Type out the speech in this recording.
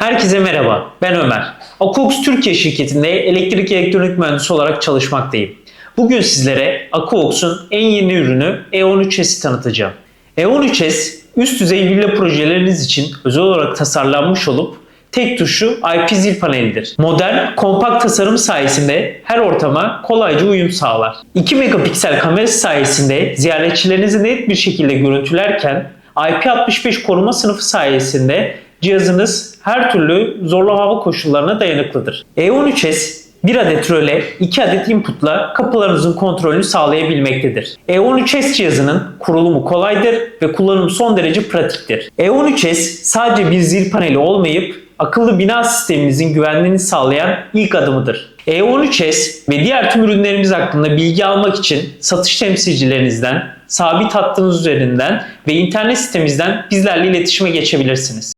Herkese merhaba, ben Ömer. Akox Türkiye şirketinde elektrik elektronik mühendisi olarak çalışmaktayım. Bugün sizlere Akox'un en yeni ürünü E13S'i tanıtacağım. E13S üst düzey villa projeleriniz için özel olarak tasarlanmış olup tek tuşlu IP zil panelidir. Modern, kompakt tasarım sayesinde her ortama kolayca uyum sağlar. 2 megapiksel kamerası sayesinde ziyaretçilerinizi net bir şekilde görüntülerken IP65 koruma sınıfı sayesinde cihazınız her türlü zorlu hava koşullarına dayanıklıdır. E13S 1 adet röle, 2 adet inputla kapılarınızın kontrolünü sağlayabilmektedir. E13S cihazının kurulumu kolaydır ve kullanımı son derece pratiktir. E13S sadece bir zil paneli olmayıp akıllı bina sisteminizin güvenliğini sağlayan ilk adımıdır. E13S ve diğer tüm ürünlerimiz hakkında bilgi almak için satış temsilcilerinizden, sabit hattınız üzerinden ve internet sitemizden bizlerle iletişime geçebilirsiniz.